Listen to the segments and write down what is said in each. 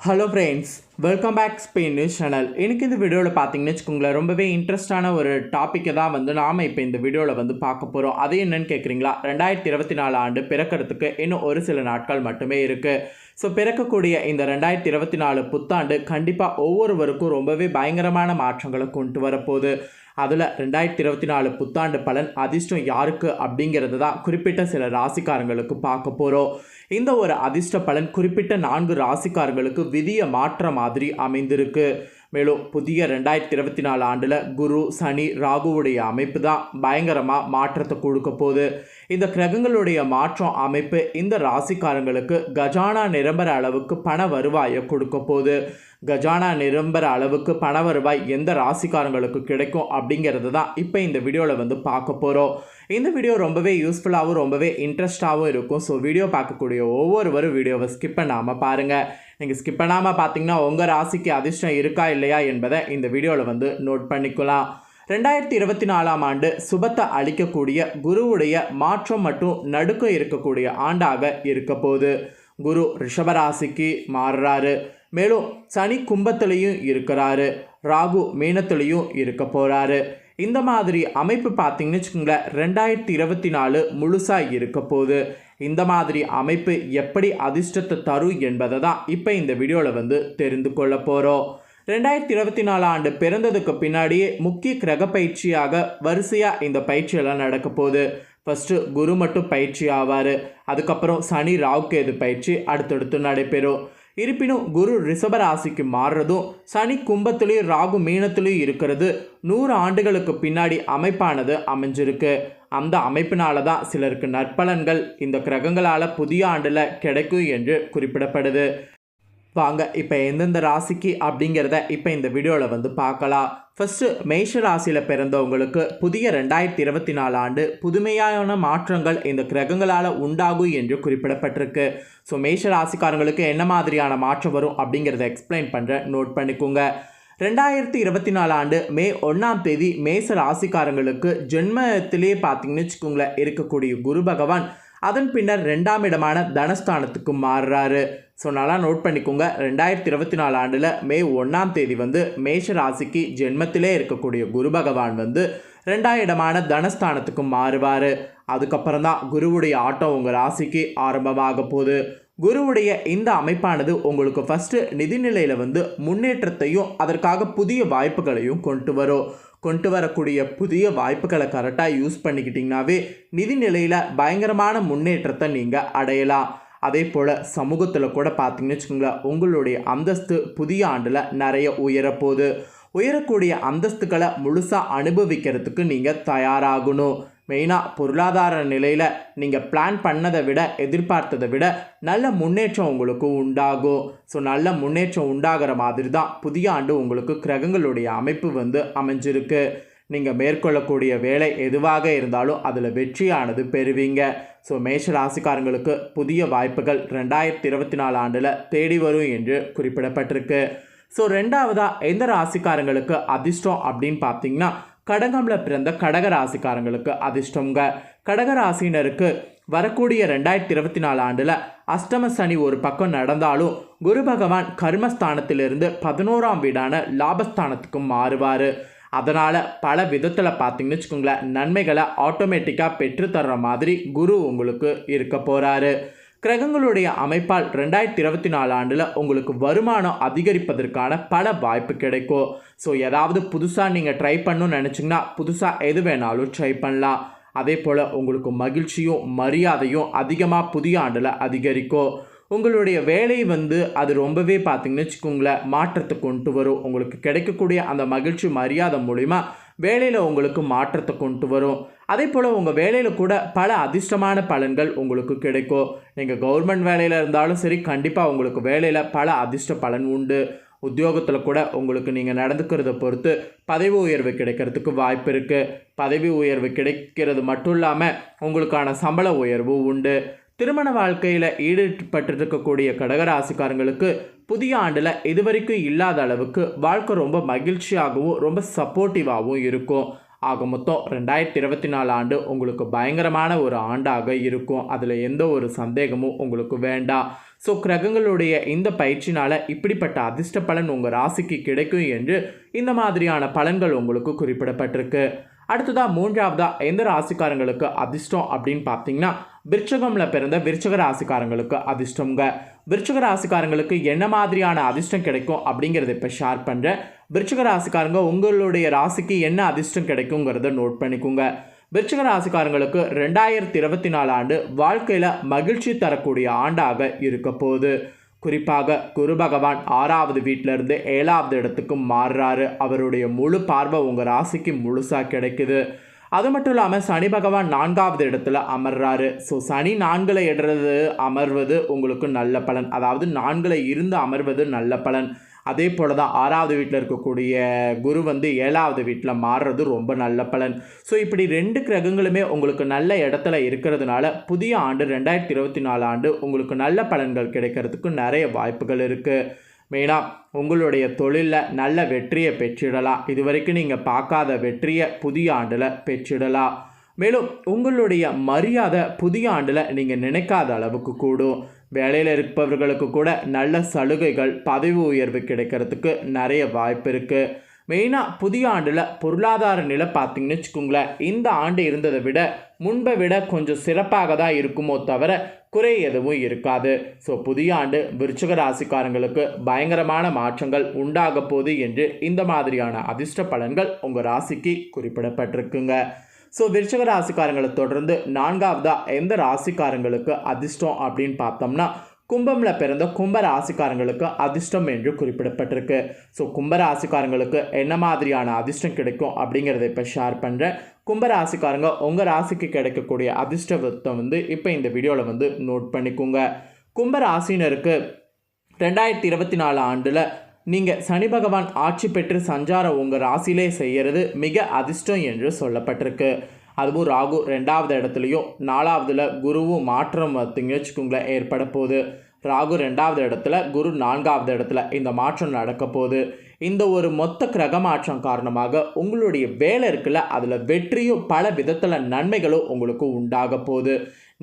Hello friends welcome back Spain news channel எனக்கு இந்த வீடியோவில் பார்த்தீங்கன்னு வச்சுக்கோங்களேன் ரொம்பவே இன்ட்ரெஸ்டான ஒரு டாப்பிக்கை தான் வந்து நாம் இப்போ இந்த வீடியோவில் வந்து பார்க்க போகிறோம் அது என்னன்னு கேட்குறீங்களா ரெண்டாயிரத்தி இருபத்தி நாலு ஆண்டு பிறக்கிறதுக்கு இன்னும் ஒரு சில நாட்கள் மட்டுமே இருக்குது ஸோ பிறக்கக்கூடிய இந்த ரெண்டாயிரத்தி இருபத்தி நாலு புத்தாண்டு கண்டிப்பாக ஒவ்வொருவருக்கும் ரொம்பவே பயங்கரமான மாற்றங்களை கொண்டு வரப்போகுது. அதில் ரெண்டாயிரத்தி இருபத்தி நாலு புத்தாண்டு பலன் அதிர்ஷ்டம் யாருக்கு அப்படிங்கிறது தான் குறிப்பிட்ட சில ராசிக்காரங்களுக்கு பார்க்க போகிறோம் இந்த ஒரு அதிர்ஷ்ட பலன் குறிப்பிட்ட நான்கு ராசிக்காரங்களுக்கு விதிய மாற்றமாக மாதிரி அமைந்திருக்கு. மேலும் புதிய ரெண்டாயிரத்தி இருபத்தி நாலு ஆண்டில் குரு சனி ராகுவுடைய அமைப்பு தான் பயங்கரமாக மாற்றத்தை கொடுக்க போகுது. இந்த கிரகங்களுடைய மாற்றம் அமைப்பு இந்த ராசிக்காரங்களுக்கு கஜானா நிரம்பர அளவுக்கு பண வருவாயை கொடுக்க போகுது. கஜானா நிரம்பர அளவுக்கு பண வருவாய் எந்த ராசிக்காரங்களுக்கு கிடைக்கும் அப்படிங்கிறது தான் இப்போ இந்த வீடியோவில் வந்து பார்க்க போகிறோம் இந்த வீடியோ ரொம்பவே யூஸ்ஃபுல்லாகவும் ரொம்பவே இன்ட்ரெஸ்டாகவும் இருக்கும். ஸோ வீடியோ பார்க்கக்கூடிய ஒவ்வொருவரும் வீடியோவை ஸ்கிப் பண்ணாமல் பாருங்கள் நீங்கள் ஸ்கிப் பண்ணாமல் பார்த்தீங்கன்னா உங்கள் ராசிக்கு அதிர்ஷ்டம் இருக்கா இல்லையா என்பதை இந்த வீடியோவில் வந்து நோட் பண்ணிக்கலாம். ரெண்டாயிரத்தி இருபத்தி நாலாம் ஆண்டு சுபத்தை அளிக்கக்கூடிய குருவுடைய மாற்றம் மற்றும் நடுக்க இருக்கக்கூடிய ஆண்டாக இருக்க போகுது. குரு ரிஷபராசிக்கு மாறுறாரு. மேலும் சனி கும்பத்துலேயும் இருக்கிறாரு. ராகு மீனத்துலேயும் இருக்க போகிறாரு இந்த மாதிரி அமைப்பு பார்த்தீங்கன்னு வச்சுக்கோங்களேன் ரெண்டாயிரத்தி இருபத்தி நாலு முழுசாக இருக்க போகுது. இந்த மாதிரி அமைப்பு எப்படி அதிர்ஷ்டத்தை தரும் என்பதை தான் இப்போ இந்த வீடியோவில் வந்து தெரிந்து கொள்ள போகிறோம் ரெண்டாயிரத்தி இருபத்தி நாலு ஆண்டு பிறந்ததுக்கு பின்னாடியே முக்கிய கிரக பயிற்சியாக வரிசையாக இந்த பயிற்சியெல்லாம் நடக்க போகுது. ஃபஸ்ட்டு குரு மட்டும் பயிற்சி ஆவார். அதுக்கப்புறம் சனி ராவுகேது பயிற்சி அடுத்தடுத்து நடைபெறும். இருப்பினும் குரு ரிஷபராசிக்கு மாறுறதும் சனி கும்பத்துலேயும் ராகு மீனத்துலேயும் இருக்கிறது. நூறு ஆண்டுகளுக்கு பின்னாடி அமைப்பானது அமைஞ்சிருக்கு. அந்த அமைப்பினால தான் சிலருக்கு நற்பலன்கள். இந்த கிரகங்களால் புதிய ஆண்டில் கிடைக்கும் என்று குறிப்பிடப்படுது. வாங்க இப்போ எந்தெந்த ராசிக்கு அப்படிங்கிறத இப்போ இந்த வீடியோவில் வந்து பார்க்கலாம். ஃபஸ்ட்டு மேஷ ராசியில் பிறந்தவங்களுக்கு புதிய ரெண்டாயிரத்தி இருபத்தி நாலு ஆண்டு புதுமையான மாற்றங்கள் இந்த கிரகங்களால் உண்டாகும் என்று குறிப்பிடப்பட்டிருக்கு. ஸோ மேஷ ராசிக்காரங்களுக்கு என்ன மாதிரியான மாற்றம் வரும் அப்படிங்கிறத எக்ஸ்பிளைன் பண்ணுறேன் நோட் பண்ணிக்கோங்க. ரெண்டாயிரத்தி இருபத்தி நாலு ஆண்டு மே ஒன்றாம் தேதி மேச ராசிக்காரங்களுக்கு ஜென்மத்திலே பார்த்தீங்கன்னு வச்சுக்கோங்களேன் இருக்கக்கூடிய குரு பகவான் அதன் பின்னர் ரெண்டாம் இடமான தனஸ்தானத்துக்கு மாறுறாரு. ஸோ நல்லா நோட் பண்ணிக்கோங்க. ரெண்டாயிரத்தி இருபத்தி நாலு ஆண்டில் மே ஒன்றாம் தேதி வந்து மேஷ ராசிக்கு ஜென்மத்திலே இருக்கக்கூடிய குரு பகவான் வந்து ரெண்டாம் இடமான தனஸ்தானத்துக்கு மாறுவார். அதுக்கப்புறம் தான் குருவுடைய ஆட்டம் உங்கள் ராசிக்கு ஆரம்பமாக போகுது. குருவுடைய இந்த அமைப்பானது உங்களுக்கு ஃபஸ்ட்டு நிதிநிலையில் வந்து முன்னேற்றத்தையும் அதற்காக புதிய வாய்ப்புகளையும் கொண்டு வரும். கொண்டு வரக்கூடிய புதிய வாய்ப்புகளை கரெக்டாக யூஸ் பண்ணிக்கிட்டிங்கனாவே நிதி நிலையில் பயங்கரமான முன்னேற்றத்தை நீங்கள் அடையலாம். அதே போல் சமூகத்தில் கூட பார்த்தீங்கன்னு வச்சுக்கோங்களேன் உங்களுடைய அந்தஸ்து புதிய ஆண்டில் நிறைய உயரப்போகுது. உயரக்கூடிய அந்தஸ்துக்களை முழுசாக அனுபவிக்கிறதுக்கு நீங்கள் தயாராகணும். மெயினாக பொருளாதார நிலையில் நீங்கள் பிளான் பண்ணதை விட எதிர்பார்த்ததை விட நல்ல முன்னேற்றம் உங்களுக்கு உண்டாகும். ஸோ நல்ல முன்னேற்றம் உண்டாகிற மாதிரி தான் புதிய ஆண்டு உங்களுக்கு கிரகங்களுடைய அமைப்பு வந்து அமைஞ்சிருக்கு. நீங்கள் மேற்கொள்ளக்கூடிய வேலை எதுவாக இருந்தாலும் அதில் வெற்றியானது பெறுவீங்க. ஸோ மேஷ ராசிக்காரங்களுக்கு புதிய வாய்ப்புகள் ரெண்டாயிரத்தி இருபத்தி நாலு ஆண்டில் தேடி வரும் என்று குறிப்பிடப்பட்டிருக்கு. ஸோ ரெண்டாவதாக எந்த ராசிக்காரங்களுக்கு அதிர்ஷ்டம் அப்படின்னு பார்த்தீங்கன்னா கடகமில் பிறந்த கடக ராசிக்காரங்களுக்கு அதிர்ஷ்டங்க. கடக ராசினருக்கு வரக்கூடிய ரெண்டாயிரத்தி இருபத்தி நாலு ஆண்டில் அஷ்டம சனி ஒரு பக்கம் நடந்தாலும் குரு பகவான் கர்மஸ்தானத்திலிருந்து பதினோராம் வீடான லாபஸ்தானத்துக்கு மாறுவார். அதனால் பல விதத்தில் பார்த்தீங்கன்னு வச்சுக்கோங்களேன் நன்மைகளை ஆட்டோமேட்டிக்காக பெற்றுத்தர்ற மாதிரி குரு உங்களுக்கு இருக்க போகிறாரு கிரகங்களுடைய அமைப்பால் ரெண்டாயிரத்தி இருபத்தி நாலு ஆண்டில் உங்களுக்கு வருமானம் அதிகரிப்பதற்கான பல வாய்ப்பு கிடைக்கும். ஸோ ஏதாவது புதுசாக நீங்கள் ட்ரை பண்ணணும்னு நினச்சிங்கன்னா புதுசாக எது வேணாலும் ட்ரை பண்ணலாம். அதே போல் உங்களுக்கு மகிழ்ச்சியும் மரியாதையும் அதிகமாக புதிய ஆண்டில் அதிகரிக்கும். உங்களுடைய வேலை வந்து அது ரொம்பவே பார்த்தீங்கன்னு வச்சுக்கோங்களேன் மாற்றத்தை கொண்டு வரும். உங்களுக்கு கிடைக்கக்கூடிய அந்த மகிழ்ச்சி மரியாதை மூலிமா வேலையில் உங்களுக்கு மாற்றத்தை கொண்டு வரும். அதே போல் உங்கள் வேலையில் கூட பல அதிர்ஷ்டமான பலன்கள் உங்களுக்கு கிடைக்கும். நீங்கள் கவர்மெண்ட் வேலையில் இருந்தாலும் சரி கண்டிப்பாக உங்களுக்கு வேலையில் பல அதிர்ஷ்ட பலன் உண்டு. உத்தியோகத்தில் கூட உங்களுக்கு நீங்கள் நடந்துக்கிறத பொறுத்து பதவி உயர்வு கிடைக்கிறதுக்கு வாய்ப்பு இருக்குது பதவி உயர்வு கிடைக்கிறது மட்டும் இல்லாமல் உங்களுக்கான சம்பள உயர்வு உண்டு. திருமண வாழ்க்கையில் ஈடுபட்டிருக்கக்கூடிய கடகராசிக்காரங்களுக்கு புதிய ஆண்டில் இதுவரைக்கும் இல்லாத அளவுக்கு வாழ்க்கை ரொம்ப மகிழ்ச்சியாகவும் ரொம்ப சப்போர்ட்டிவாகவும் இருக்கும். ஆக மொத்தம் ரெண்டாயிரத்தி இருபத்தி நாலு ஆண்டு உங்களுக்கு பயங்கரமான ஒரு ஆண்டாக இருக்கும். அதில் எந்த ஒரு சந்தேகமும் உங்களுக்கு வேண்டாம். ஸோ கிரகங்களுடைய இந்த பயிற்சினால் இப்படிப்பட்ட அதிர்ஷ்ட பலன் உங்கள் ராசிக்கு கிடைக்கும் என்று இந்த மாதிரியான பலன்கள் உங்களுக்கு குறிப்பிடப்பட்டிருக்கு. அடுத்ததாக மூன்றாவதாக எந்த ராசிக்காரங்களுக்கு அதிர்ஷ்டம் அப்படின்னு பார்த்தீங்கன்னா விருச்சகம்ல பிறந்த விருச்சக ராசிக்காரங்களுக்கு அதிர்ஷ்டங்க விருச்சக ராசிக்காரங்களுக்கு என்ன மாதிரியான அதிர்ஷ்டம் கிடைக்கும் அப்படிங்கிறத இப்போ ஷேர் பண்ணுறேன் விருச்சக ராசிக்காரங்க உங்களுடைய ராசிக்கு என்ன அதிர்ஷ்டம் கிடைக்குங்கிறத நோட் பண்ணிக்கோங்க. விருச்சக ராசிக்காரங்களுக்கு ரெண்டாயிரத்தி இருபத்தி நாலு ஆண்டு வாழ்க்கையில் மகிழ்ச்சி தரக்கூடிய ஆண்டாக இருக்க போகுது. குறிப்பாக குரு பகவான் ஆறாவது வீட்டிலேருந்து ஏழாவது இடத்துக்கு மாறுறாரு. அவருடைய முழு பார்வை உங்கள் ராசிக்கு முழுசாக கிடைக்குது. அது மட்டும் இல்லாமல் சனி பகவான் நான்காவது இடத்துல அமர்றாரு. ஸோ சனி நான்கில் இடுறது அமர்வது உங்களுக்கு நல்ல பலன். அதாவது நான்கில் இருந்து அமர்வது நல்ல பலன். அதே போல் தான் ஆறாவது வீட்டில் இருக்கக்கூடிய குரு வந்து ஏழாவது வீட்டில் மாறுறது ரொம்ப நல்ல பலன். ஸோ இப்படி ரெண்டு கிரகங்களுமே உங்களுக்கு நல்ல இடத்துல இருக்கிறதுனால புதிய ஆண்டு ரெண்டாயிரத்தி இருபத்தி நாலு ஆண்டு உங்களுக்கு நல்ல பலன்கள் கிடைக்கிறதுக்கு நிறைய வாய்ப்புகள் இருக்குது மெயினாக உங்களுடைய தொழிலில் நல்ல வெற்றியை பெற்றிடலாம். இது வரைக்கும் நீங்கள் பார்க்காத வெற்றியை புதிய ஆண்டில் பெற்றிடலாம். மேலும் உங்களுடைய மரியாதை புதிய ஆண்டில் நீங்கள் நினைக்காத அளவுக்கு கூடும். வேலையில் இருப்பவர்களுக்கு கூட நல்ல சலுகைகள் பதவி உயர்வு கிடைக்கிறதுக்கு நிறைய வாய்ப்பு இருக்குது மெயினாக புதிய ஆண்டில் பொருளாதார நிலை பார்த்தீங்கன்னு வச்சுக்கோங்களேன். இந்த ஆண்டு இருந்ததை விட முன்பை விட கொஞ்சம் சிறப்பாக தான் இருக்குமோ தவிர குறை எதுவும் இருக்காது. ஸோ புதிய ஆண்டு விருச்சக ராசிக்காரங்களுக்கு பயங்கரமான மாற்றங்கள் உண்டாக போகுது என்று இந்த மாதிரியான அதிர்ஷ்ட பலன்கள் உங்கள் ராசிக்கு குறிப்பிடப்பட்டிருக்குங்க. ஸோ விருச்சக ராசிக்காரங்களை தொடர்ந்து நான்காவதாக எந்த ராசிக்காரங்களுக்கு அதிர்ஷ்டம் அப்படின்னு பார்த்தோம்னா கும்பமில் பிறந்த கும்பராசிக்காரங்களுக்கு அதிர்ஷ்டம் என்று குறிப்பிடப்பட்டிருக்கு. ஸோ கும்பராசிக்காரங்களுக்கு என்ன மாதிரியான அதிர்ஷ்டம் கிடைக்கும் அப்படிங்கிறத இப்போ ஷேர் பண்ணுறேன் கும்பராசிக்காரங்க உங்கள் ராசிக்கு கிடைக்கக்கூடிய அதிர்ஷ்டத்தை வந்து இப்போ இந்த வீடியோவில் வந்து நோட் பண்ணிக்கோங்க. கும்பராசினருக்கு ரெண்டாயிரத்தி இருபத்தி நாலு ஆண்டில் நீங்கள் சனி பகவான் ஆட்சி பெற்று சஞ்சாரம் உங்கள் ராசியிலே செய்கிறது மிக அதிர்ஷ்டம் என்று சொல்லப்பட்டிருக்கு. அதுவும் ராகு ரெண்டாவது இடத்துலையும் நாலாவதுல குருவும் மாற்றம் பார்த்தீங்கன்னு வச்சுக்கோங்களேன் ஏற்பட போகுது. ராகு ரெண்டாவது இடத்துல குரு நான்காவது இடத்துல இந்த மாற்றம் நடக்க போகுது. இந்த ஒரு மொத்த கிரக மாற்றம் காரணமாக உங்களுடைய வேலை இருக்குல்ல அதில் வெற்றியும் பல விதத்தில் நன்மைகளும் உங்களுக்கு உண்டாக போகுது.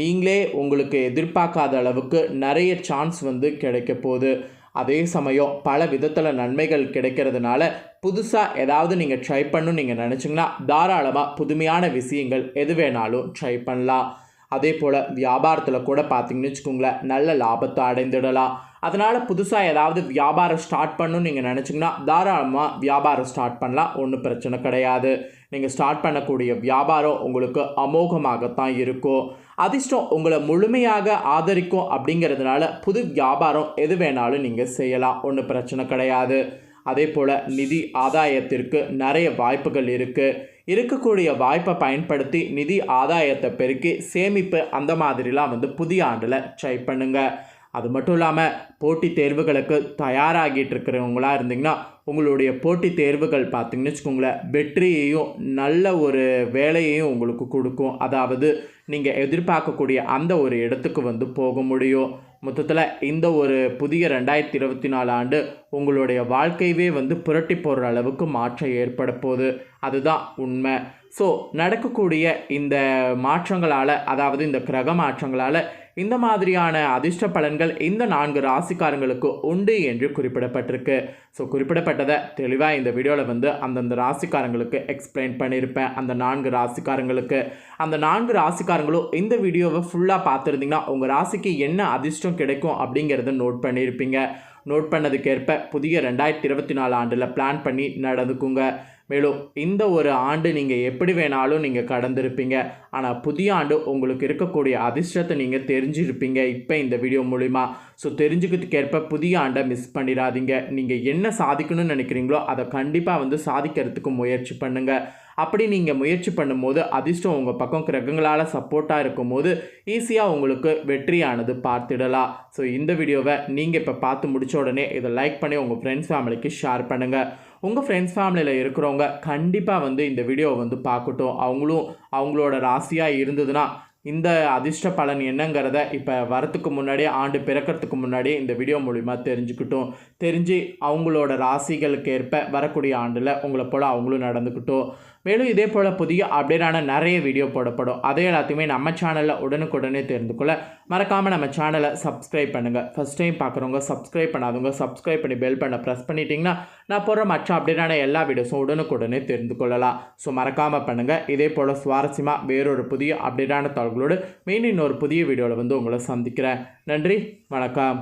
நீங்களே உங்களுக்கு எதிர்பார்க்காத அளவுக்கு நிறைய சான்ஸ் வந்து கிடைக்க போகுது. அதே சமயம் பல விதத்தில் நன்மைகள் கிடைக்கிறதுனால புதுசாக ஏதாவது நீங்கள் ட்ரை பண்ணணும்னு நீங்கள் நினச்சிங்கன்னா தாராளமாக புதுமையான விஷயங்கள் எது வேணாலும் ட்ரை பண்ணலாம். அதே போல் வியாபாரத்தில் கூட பார்த்தீங்கன்னு வச்சுக்கோங்களேன் நல்ல லாபத்தை அடைந்துடலாம். அதனால் புதுசாக ஏதாவது வியாபாரம் ஸ்டார்ட் பண்ணணும்னு நீங்கள் நினச்சிங்கன்னா தாராளமாக வியாபாரம் ஸ்டார்ட் பண்ணலாம். ஒன்றும் பிரச்சனை கிடையாது. நீங்கள் ஸ்டார்ட் பண்ணக்கூடிய வியாபாரம் உங்களுக்கு அமோகமாகத்தான் இருக்கும். அதிர்ஷ்டம் உங்களை முழுமையாக ஆதரிக்கும் அப்படிங்கிறதுனால புது வியாபாரம் எது வேணாலும் நீங்கள் செய்யலாம். ஒன்றும் பிரச்சனை கிடையாது. அதே போல் நிதி ஆதாயத்திற்கு நிறைய வாய்ப்புகள் இருக்குது இருக்கக்கூடிய வாய்ப்பை பயன்படுத்தி நிதி ஆதாயத்தை பெருக்கி சேமிப்பு அந்த மாதிரிலாம் வந்து புதிய ஆண்டில் ட்ரை பண்ணுங்கள் அது மட்டும் இல்லாமல் போட்டித் தேர்வுகளுக்கு தயாராகிட்டு இருக்கிறவங்களா இருந்தீங்கன்னா உங்களுடைய போட்டித் தேர்வுகள் பார்த்தீங்கன்னு வச்சுக்கோங்களேன் வெற்றியையும் நல்ல ஒரு வேலையையும் உங்களுக்கு கொடுக்கும். அதாவது நீங்கள் எதிர்பார்க்கக்கூடிய அந்த ஒரு இடத்துக்கு வந்து போக முடியும். மொத்தத்தில் இந்த ஒரு புதிய ரெண்டாயிரத்தி இருபத்தி நாலு ஆண்டு உங்களுடைய வாழ்க்கையவே வந்து புரட்டி போடுற அளவுக்கு மாற்றம் ஏற்பட போகுது. அதுதான் உண்மை. ஸோ நடக்கக்கூடிய இந்த மாற்றங்களால் அதாவது இந்த கிரக மாற்றங்களால் இந்த மாதிரியான அதிர்ஷ்ட பலன்கள் இந்த நான்கு ராசிக்காரங்களுக்கு உண்டு என்று குறிப்பிடப்பட்டிருக்கு. ஸோ குறிப்பிடப்பட்டதை தெளிவாக இந்த வீடியோவில் வந்து அந்தந்த ராசிக்காரங்களுக்கு எக்ஸ்பிளைன் பண்ணியிருப்பேன் அந்த நான்கு ராசிக்காரங்களுக்கு. அந்த நான்கு ராசிக்காரங்களும் இந்த வீடியோவை ஃபுல்லாக பார்த்துருந்தீங்கன்னா உங்கள் ராசிக்கு என்ன அதிர்ஷ்டம் கிடைக்கும் அப்படிங்கிறத நோட் பண்ணியிருப்பீங்க நோட் பண்ணதுக்கேற்ப புதிய ரெண்டாயிரத்தி இருபத்தி நாலு ஆண்டில் பிளான் பண்ணி நடந்துக்குங்க. மேலும் இந்த ஒரு ஆண்டு நீங்கள் எப்படி வேணாலும் நீங்கள் கடந்திருப்பீங்க. ஆனால் புதிய ஆண்டு உங்களுக்கு இருக்கக்கூடிய அதிர்ஷ்டத்தை நீங்கள் தெரிஞ்சிருப்பீங்க இப்போ இந்த வீடியோ மூலிமா ஸோ தெரிஞ்சுக்கிறதுக்கேற்ப புதிய ஆண்டை மிஸ் பண்ணிடாதீங்க. நீங்கள் என்ன சாதிக்கணும்னு நினைக்கிறீங்களோ அதை கண்டிப்பாக வந்து சாதிக்கிறதுக்கு முயற்சி பண்ணுங்கள் அப்படி நீங்கள் முயற்சி பண்ணும்போது அதிர்ஷ்டம் உங்கள் பக்கம் கிரகங்களால் சப்போர்ட்டாக இருக்கும்போது ஈஸியாக உங்களுக்கு வெற்றியானது பார்த்துடலாம். ஸோ இந்த வீடியோவை நீங்கள் இப்போ பார்த்து முடிச்ச உடனே இதை லைக் பண்ணி உங்கள் ஃப்ரெண்ட்ஸ் ஃபேமிலிக்கு ஷேர் பண்ணுங்கள் உங்கள் ஃப்ரெண்ட்ஸ் ஃபேமிலியில் இருக்கிறவங்க கண்டிப்பாக வந்து இந்த வீடியோவை வந்து பார்க்கட்டும். அவங்களும் அவங்களோட ராசியாக இருந்ததுன்னா இந்த அதிர்ஷ்ட பலன் என்னங்கிறத இப்போ வரத்துக்கு முன்னாடியே ஆண்டு பிறக்கிறதுக்கு முன்னாடியே இந்த வீடியோ மூலிமா தெரிஞ்சுக்கிட்டோம். தெரிஞ்சு அவங்களோட ராசிகளுக்கு ஏற்ப வரக்கூடிய ஆண்டில் உங்களை போல் அவங்களும் நடந்துக்கிட்டும். மேலும் இதே போல் புதிய அப்டேட்டான நிறைய வீடியோ போடப்படும். அதே எல்லாத்தையுமே நம்ம சேனலில் உடனுக்குடனே தெரிந்து கொள்ள மறக்காமல் நம்ம சேனலை சப்ஸ்கிரைப் பண்ணுங்கள் ஃபஸ்ட் டைம் பார்க்குறவங்க சப்ஸ்கிரைப் பண்ணாதவங்க சப்ஸ்கிரைப் பண்ணி பெல் பண்ண ப்ரெஸ் பண்ணிட்டீங்கன்னா நான் போகிற மற்ற அப்டேட்டான எல்லா வீடியோஸும் உடனுக்குடனே தெரிந்து கொள்ளலாம் ஸோ மறக்காமல் பண்ணுங்கள் இதே போல் சுவாரஸ்யமாக வேறொரு புதிய அப்டேட்டான தகவலோடு மீண்டும் இன்னொரு புதிய வீடியோவில் வந்து உங்களை சந்திக்கிறேன். நன்றி வணக்கம்.